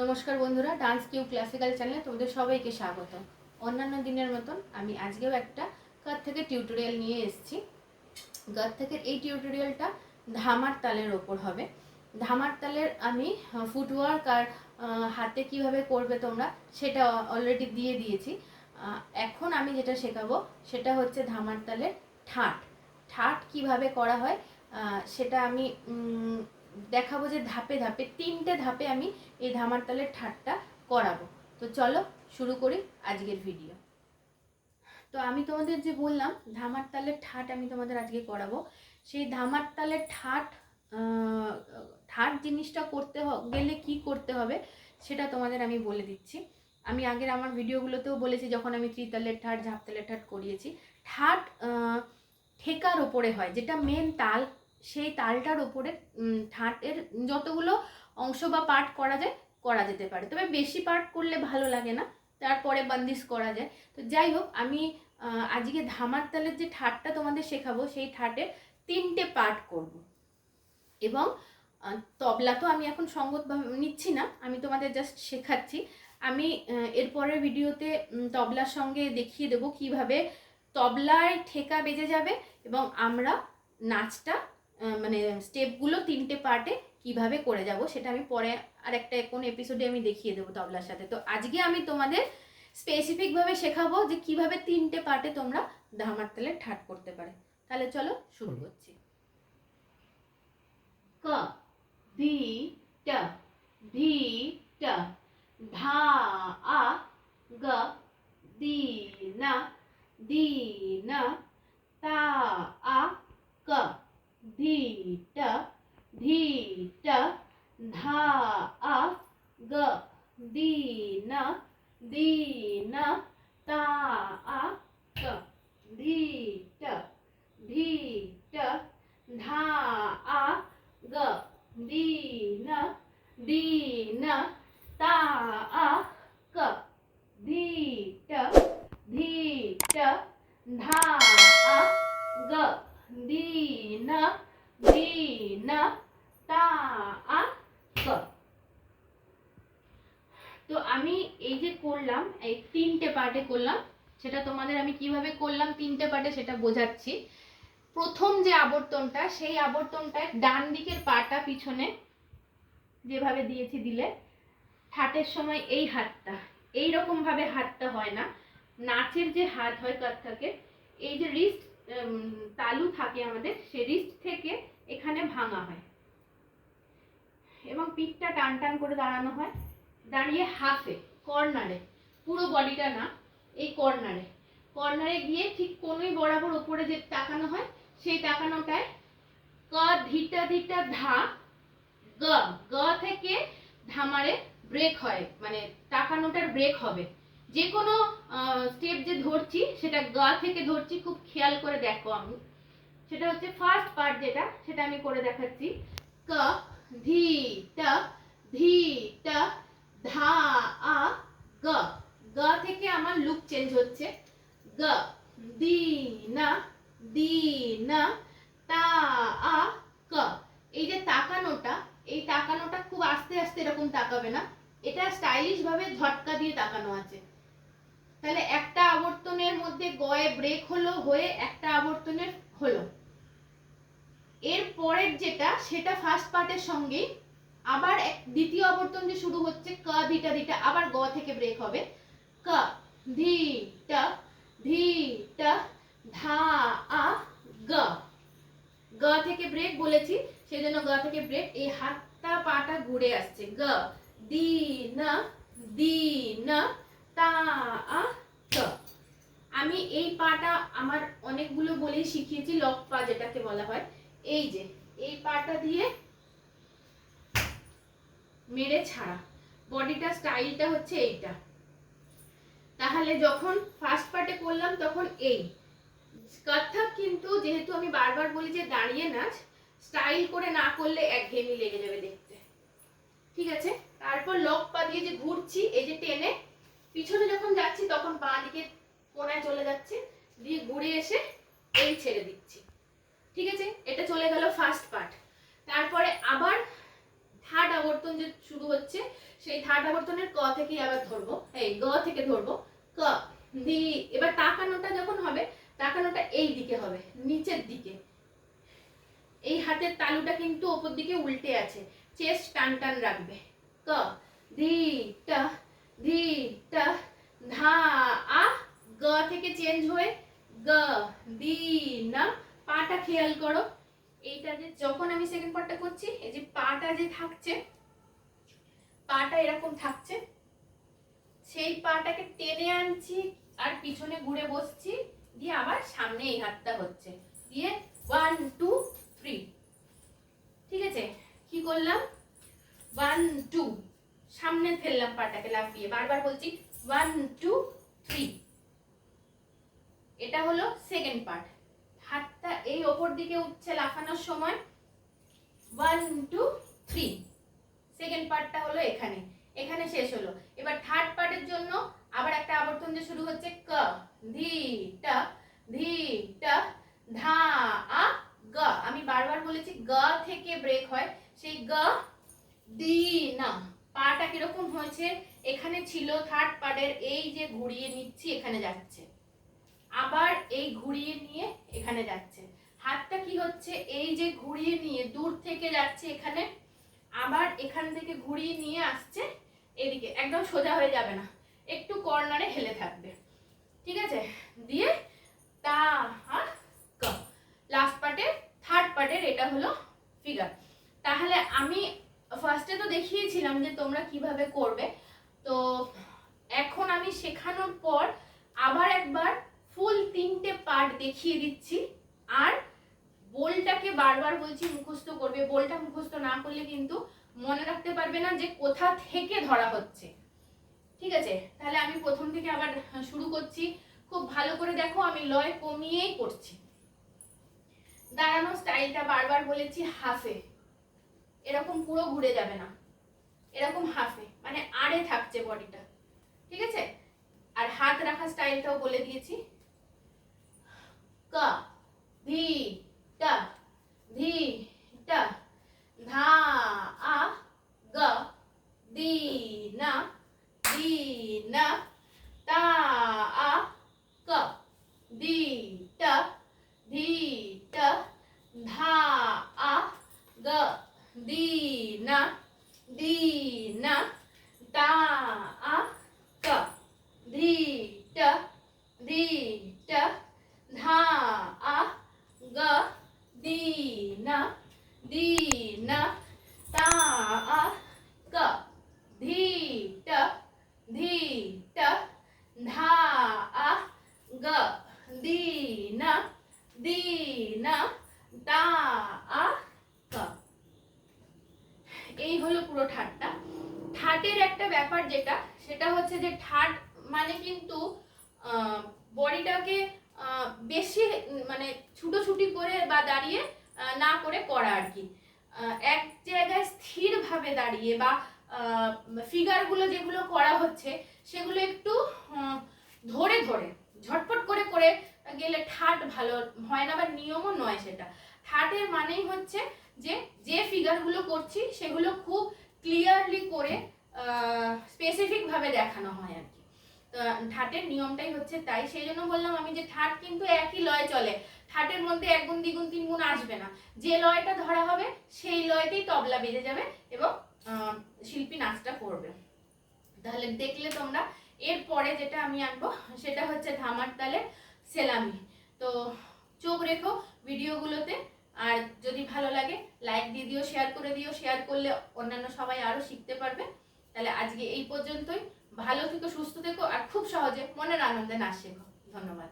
নমস্কার বন্ধুরা dance Q classical চ্যানেলে তোমাদের সবাইকে স্বাগত। অন্যান্য দিনের মতন আমি আজকেও একটা কার থেকে টিউটোরিয়াল নিয়ে এসেছি। গার থেকে এই টিউটোরিয়ালটা ধামার তালের ওপর হবে। ধামার তালের আমি ফুটওয়ার্ক আর হাতে কীভাবে করবে তোমরা সেটা অলরেডি দিয়ে দিয়েছি। এখন আমি যেটা শেখাবো সেটা হচ্ছে ধামার তালের ঠাট। ঠাট কীভাবে করা হয় সেটা আমি দেখাবো যে ধাপে ধাপে, তিনটে ধাপে আমি এই ধামার তালের ঠাটটা করাবো। তো চলো শুরু করি আজকের ভিডিও তো আমি তোমাদের যে বললাম, ধামার তালের ঠাট আমি তোমাদের আজকে করাবো। সেই ধামার তালের ঠাট ঠাট জিনিসটা করতে গেলে কি করতে হবে সেটা তোমাদের আমি বলে দিচ্ছি। আমি আগের আমার ভিডিওগুলোতেও বলেছি, যখন আমি ত্রিতালের ঠাট, ঝাপতালের ঠাট করিয়েছি। ঠাট ঠেকার ওপরে হয়, যেটা মেন তাল সেই তালটার ওপরে ঠাটের যতগুলো অংশ বা পার্ট করা যায়, করা যেতে পারে। তবে বেশি পার্ট করলে ভালো লাগে না, তারপরে বান্দিশ করা যায়। তো যাই হোক, আমি আজকে ধামার তালের যে ঠাটটা তোমাদের শেখাবো, সেই ঠাটে তিনটে পার্ট করব। এবং তবলা তো আমি এখন সঙ্গতভাবে নিচ্ছি না, আমি তোমাদের জাস্ট শেখাচ্ছি। আমি এরপরের ভিডিওতে তবলার সঙ্গে দেখিয়ে দেবো কীভাবে তবলায় ঠেকা বেজে যাবে এবং আমরা নাচটা মানে স্টেপগুলো তিনটে পার্টে কীভাবে করে যাব সেটা আমি পরে আর একটা কোন এপিসোডে আমি দেখিয়ে দেবো তবলার সাথে। তো আজকে আমি তোমাদের স্পেসিফিকভাবে শেখাবো যে কীভাবে তিনটে পার্টে তোমরা ধামার তালে ঠাট করতে পারে। তাহলে চলো শুরু করছি। ক ধি ট ধি ট ধা আ গ দি না দি না তা আ ক। ধি ট ধি ট ধা আ গ দি না দি না তা আ ক ধি ট ধি ট ধা আ গ দি না দি না তা আ ক ধি ট ধি ট ধা আ গ না দি না তা আ ক তো আমি এই যে করলাম, এই তিনটে পার্টে করলাম, সেটা তোমাদের আমি কীভাবে করলাম তিনটে পার্টে সেটা বোঝাচ্ছি। প্রথম যে আবর্তনটা, সেই আবর্তনটায় ডান দিকের পাটা পিছনে যেভাবে দিয়েছি দিলে ঠাটের সময় এই হাতটা এই রকম ভাবে হাতটা হয় না। নাচের যে হাত হয় থাকে, এই যে রিস্ট তালু থাকে আমাদের, সে রিস্ট থেকে এখানে ভাঙা হয়। এবং পিঠটা টান টান করে দাঁড়ানো হয়। দাঁড়িয়ে হাফে কর্নারে, পুরো বডিটা না, এই কর্নারে। কর্নারে গিয়ে ঠিক কোনোই বরাবর উপরে যে তাকানো হয়, সেই তাকানোটায় ক ধিটা ধিটা ধা, গ গ থেকে ধামারে ব্রেক হয় মানে তাকানোটার ব্রেক হবে। যে কোনো স্টেপ যে ধরছি, সেটা গা থেকে ধরছি, খুব খেয়াল করে দেখো আমি। সেটা হচ্ছে ফার্স্ট পার্ট যেটা, সেটা আমি করে দেখাচ্ছি। ক, ধি, টা ধি, টা, ধা, আ, গ। গ থেকে আমার লুক চেঞ্জ হচ্ছে। গ, দি, না দি, না, তা, আ, ক। এই যে তাকানোটা, এই তাকানোটা খুব আস্তে আস্তে এরকম তাকাবে না। এটা স্টাইলিশ ভাবে ঝটকা দিয়ে তাকানো আছে। তাহলে একটা আবর্তনের মধ্যে গয়ে ব্রেক হলো হয়ে একটা আবর্তনের হলো। এর পরের যেটা, সেটা ফার্স্ট পার্টের সঙ্গে, আবার এক দ্বিতীয় আবর্তন যে শুরু হচ্ছে, ক দিটা দিটা আবার গ থেকে ব্রেক হবে। ক ধি টা ধি টা ধা আ, গ। গ থেকে ব্রেক বলেছি সেই জন্য গ থেকে ব্রেক এই হাতটা পাটা ঘুরে আসছে। গ, দি, না দি, না আমি এই পাটা আমার অনেকগুলো বলেই শিখিয়েছি, লক পা যেটাকে বলা হয়। এই যে, এই পাটা দিয়ে মেরে ছাড়া। বডিটা স্টাইলটা হচ্ছে এইটা। তাহলে যখন ফার্স্ট পার্টে করলাম, তখন এই। কত্থক কিন্তু যেহেতু আমি বারবার বলি যে দাঁড়িয়ে নাচ, স্টাইল করে না করলে একঘেয়েমি লেগে যাবে দেখতে। ঠিক আছে? তারপর লক পা দিয়ে যে ঘুরছি, এই যে টেনে পিছনে যখন যাচ্ছি, তখন বাঁ দিকে কোনায় চলে যাচ্ছে। দিয়ে ঘুরে এসে এই ছেড়ে দিচ্ছি। ঠিক আছে? এটা চলে গেল ফার্স্ট পার্ট তারপরে আবার থার্ড আবর্তন যে শুরু হচ্ছে, সেই থার্ড আবর্তনের ক থেকেই আবার ধরবো। এই গ থেকে ধরবো। ক, দি, এবার তাকানোটা যখন হবে, তাকানোটা এই দিকে হবে, নিচের দিকে। এই হাতের তালুটা কিন্তু ওপর দিকে উল্টে আছে। চেস্ট টান টান রাখবে। ক, দি, টা ধি টা ধা আ গ থেকে চেঞ্জ হয়ে গ দি না পাটা খেয়াল করো। এইটা যে যখন আমি সেকেন্ড পার্টটা করছি, এই যে পাটা যে থাকছে, পাটা এরকম থাকছে। সেই পাটাকে টেনে আনছি আর পিছনে ঘুরে বসছি, দিয়ে আবার সামনে এই হাতটা হচ্ছে। দিয়ে ওয়ান টু থ্রি ঠিক আছে? কি করলাম? ওয়ান টু সামনে ফেললাম পাটাকে লাফিয়ে। বারবার বলছি ওয়ান টু থ্রি এটা হলো সেকেন্ড পার্ট হাতটা এই ওপর দিকে উঠছে লাফানোর সময়। ওয়ান টু থ্রি সেকেন্ড পার্টটা হলো এখানে। এখানে শেষ হলো। এবার থার্ড পার্টের জন্য আবার একটা আবর্তন যে শুরু হচ্ছে ক। ধি টা ধি টা ধা আ, গ। আমি বারবার বলেছি গ থেকে ব্রেক হয়। সেই গ, দি, না। পাটা কীরকম হয়েছে, এখানে ছিল থার্ড পার্টের এই যে ঘুরিয়ে নিচ্ছি, এখানে যাচ্ছে। আবার এই ঘুরিয়ে নিয়ে এখানে যাচ্ছে। হাতটা কি হচ্ছে, এই যে ঘুরিয়ে নিয়ে দূর থেকে যাচ্ছে এখানে, আবার এখান থেকে ঘুরিয়ে নিয়ে আসছে এদিকে। একদম সোজা হয়ে যাবে না, একটু কর্নারে হেলে থাকবে। ঠিক আছে? দিয়ে তা ক। লাস্ট পার্টের থার্ড পার্টের এটা হলো ফিগার তাহলে আমি ফার্স্টে তো দেখিয়েছিলাম যে তোমরা কীভাবে করবে। তো এখন আমি শেখানোর পর আবার একবার ফুল তিনটে পার্ট দেখিয়ে দিচ্ছি। আর বোলটাকে বারবার বলছি মুখস্থ করবে, বোলটা মুখস্থ না করলে কিন্তু মনে রাখতে পারবে না যে কোথা থেকে ধরা হচ্ছে। ঠিক আছে? তাহলে আমি প্রথম থেকে আবার শুরু করছি। খুব ভালো করে দেখো, আমি লয় কমিয়েই করছি। দাঁড়ানো স্টাইলটা বারবার বলেছি হাফে। এরকম পুরো ঘুরে যাবে না। এরকম হাফে মানে আড়ে থাকছে বডিটা ঠিক আছে? আর হাত রাখা স্টাইলটাও বলে দিয়েছি। ক ধি টা ধি টা, ধা, আ, গ, দি, না দি, না, তা, আ, ক, দি, টা, ধি, টা, ধা, আ, গ দি না দি না তা আ ক ধি টা ধি টা ধা আ গ দি না দি না তা আ ক ধি টা ধি টা ধা আ গ দি না দি না তা আ ক এই হলো পুরো ঠাটটা ঠাটের একটা ব্যাপার যেটা সেটা হচ্ছে যে ঠাট মানে কিন্তু বডিটাকে বেশি মানে ছুটোছুটি করে বা দাঁড়িয়ে না করে করা আর কি। এক জায়গায় স্থিরভাবে দাঁড়িয়ে বা ফিগারগুলো যেগুলো করা হচ্ছে, সেগুলো একটু ধরে ধরে, ঝটপট করে করে গেলে ঠাট ভালো হয় না বা নিয়মও নয় সেটা। ঠাটের মানেই হচ্ছে যে যে ফিগারগুলো করছি, সেগুলো খুব ক্লিয়ারলি করে স্পেসিফিকভাবে দেখানো হয় আর কি। ঠাটের নিয়মটাই হচ্ছে তাই। সেই জন্য বললাম আমি যে ঠাট কিন্তু একই লয় চলে। ঠাটের মধ্যে এক গুণ দ্বিগুণ তিন গুণ আসবে না। যে লয়টা ধরা হবে, সেই লয়তেই তবলা বেজে যাবে এবং শিল্পী নাচটা করবে। তাহলে দেখলে তোমরা, এরপরে যেটা আমি আনব, সেটা হচ্ছে ধামার তালে সেলামি। তো চোখ রেখো ভিডিওগুলোতে, আর যদি ভালো লাগে, লাইক দিয়ে দিও, শেয়ার করে দিও। শেয়ার করলে অন্যান্য সবাই আরও শিখতে পারবে। তাহলে আজকে এই পর্যন্তই। ভালো থেকো, সুস্থ থেকো, আর খুব সহজে মনের আনন্দে নাচ শেখো। ধন্যবাদ।